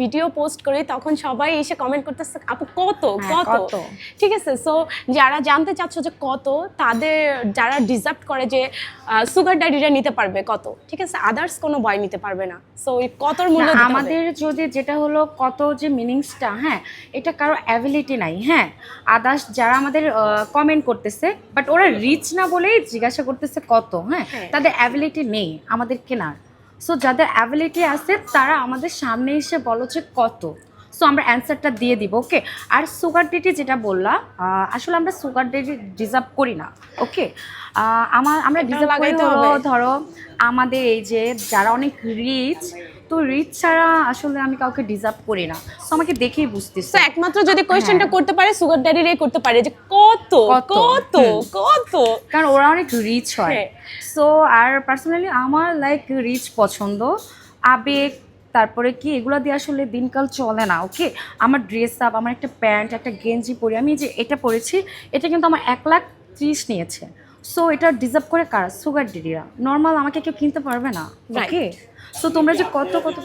Video post করি তখন সবাই এসে কমেন্ট করতেছে আপু কত? হ্যাঁ, কত? কত? ঠিক আছে? সো যারা জানতে চাচ্ছ যে কত তাদের যারা ডিজার্ভ করে যে সুগার ড্যাডিরা নিতে পারবে কত? ঠিক আছে? আদার্স কোনো বয় নিতে পারবে না। সো ওই কতর মূল্য। আমাদের যদি যেটা হলো কত যে মিনিংসটা হ্যাঁ এটা কারও অ্যাবিলিটি নাই হ্যাঁ। আদার্স যারা আমাদের কমেন্ট করতেছে বাট ওরা রিচ না বলেই জিজ্ঞাসা করতেছে কত হ্যাঁ। হ্যাঁ। তাদের অ্যাবিলিটি নেই আমাদের কেনার। সো যাদের অ্যাবিলিটি আছে তারা আমাদের সামনে এসে বলো যে কত। সো আমরা অ্যান্সারটা দিয়ে দিব ওকে আর সুগার ডেটি যেটা বললাম আসলে আমরা সুগার ডেটি ডিজার্ভ করি না ওকে আমার আমরা ডিজার্ভ করি। ধরো আমাদের এই যে যারা অনেক রিচ তো রিচ ছাড়া আসলে আমি কাউকে ডিজার্ভ করি না। তো আমাকে দেখেই বুঝতেছে তো একমাত্র যদি কোয়েশ্চেনটা হ্যাঁ। করতে পারে সুগার ড্যাডিরাই করতে পারে যে কত কত? কত কারণ ওরা অনেক রিচ হয়। হ্যাঁ। সো আর পার্সোনালি আমার লাইক রিচ পছন্দ। আবেগ তারপরে কি এগুলো দিয়ে আসলে দিনকাল চলে না ওকে আমার ড্রেস আপ আমার একটা প্যান্ট একটা গেঞ্জি পরি আমি যে এটা পরেছি এটা কিন্তু আমার এক লাখ ত্রিশ নিয়েছে। সো এটা ডিজার্ভ করে কারা? সুগার ডিডিরা নর্মাল আমাকে কেউ কিনতে পারবে না. ওকে সো তোমরা যে কত কত